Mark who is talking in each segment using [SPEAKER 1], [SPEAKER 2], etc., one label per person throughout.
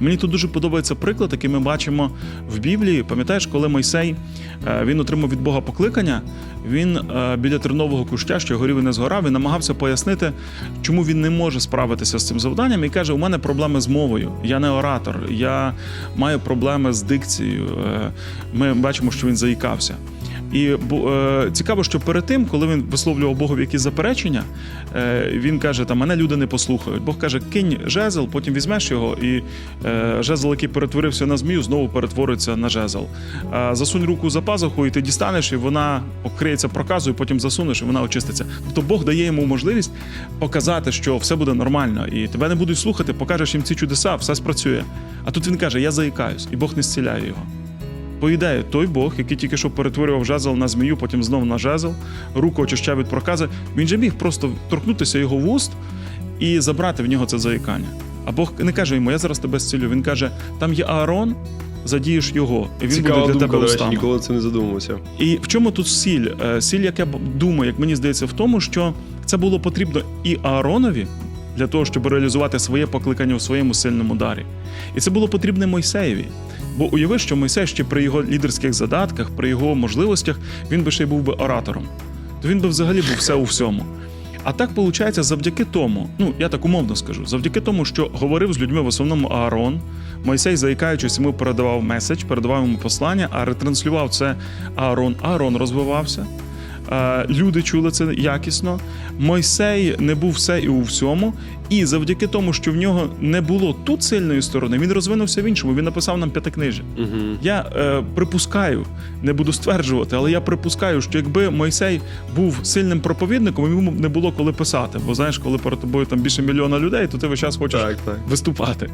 [SPEAKER 1] Мені тут дуже подобається приклад, який ми бачимо в Біблії. Пам'ятаєш, коли Мойсей е, він отримав від Бога покликання, він е, біля тернового куща, що горів і не згорав, він намагався пояснити, чому він не може справитися з цим завданням. І каже: у мене проблеми з мовою. Я не оратор, я маю проблеми з дикцією. Е, Ми бачимо, що він заїкався. І е, цікаво, що перед тим, коли він висловлював Богові якісь заперечення, е, він каже: там мене люди не послухають. Бог каже, кинь жезл, потім візьмеш його, і е, жезл, який перетворився на змію, знову перетвориться на жезл. Е, засунь руку за пазуху, і ти дістанеш, і вона окриється проказою, потім засунеш, і вона очиститься. Тобто Бог дає йому можливість показати, що все буде нормально, і тебе не будуть слухати, покажеш їм ці чудеса, все спрацює. А тут він каже: Я заїкаюсь, і Бог не зціляє його. По ідеї, той Бог, який тільки що перетворював жезл на змію, потім знов на жезл, руку очищав від прокази, він же міг просто торкнутися його вуст і забрати в нього це заїкання. А Бог не каже йому, я зараз тебе зцілю. Він каже: там є Аарон, задієш його, і він
[SPEAKER 2] Цікава
[SPEAKER 1] буде для
[SPEAKER 2] думка,
[SPEAKER 1] тебе устами.
[SPEAKER 2] ніколи це не задумувався.
[SPEAKER 1] І в чому тут сіль? Е, Сіль, як я думаю, як мені здається, в тому, що це було потрібно і Ааронові для того, щоб реалізувати своє покликання у своєму сильному дарі. І це було потрібно Мойсеєві. Бо уяви, що Мойсей ще при його лідерських задатках, при його можливостях, він би ще й був би оратором. То він би взагалі був все у всьому. А так виходить завдяки тому, ну я так умовно скажу, завдяки тому, що говорив з людьми в основному Аарон, Мойсей, заїкаючись, йому передавав меседж, передавав йому послання, а ретранслював це Аарон. Аарон розвивався. Е, Люди чули це якісно. Мойсей не був все і у всьому. І завдяки тому, що в нього не було тут сильної сторони, він розвинувся в іншому. Він написав нам п'ятикнижжя.
[SPEAKER 2] Угу.
[SPEAKER 1] Я е, припускаю, не буду стверджувати, але я припускаю, що якби Мойсей був сильним проповідником, йому не було коли писати. Бо знаєш, коли перед тобою там більше мільйона людей, то ти весь час хочеш
[SPEAKER 2] Так, так.
[SPEAKER 1] виступати.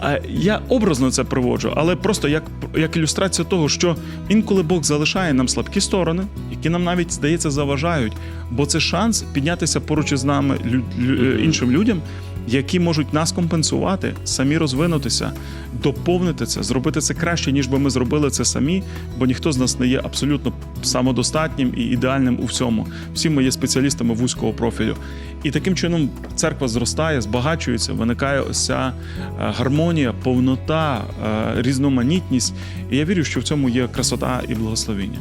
[SPEAKER 1] А я образно це приводжу, але просто як, як ілюстрація того, що інколи Бог залишає нам слабкі сторони, які нам навіть здається заважають, бо це шанс піднятися поруч із нами е, іншим людям. Які можуть нас компенсувати, самі розвинутися, доповнити це, зробити це краще, ніж би ми зробили це самі, бо ніхто з нас не є абсолютно самодостатнім і ідеальним у всьому. Всі ми є спеціалістами вузького профілю. І таким чином церква зростає, збагачується, виникає ось ця е, гармонія, повнота, е, різноманітність. І я вірю, що в цьому є красота і благословіння.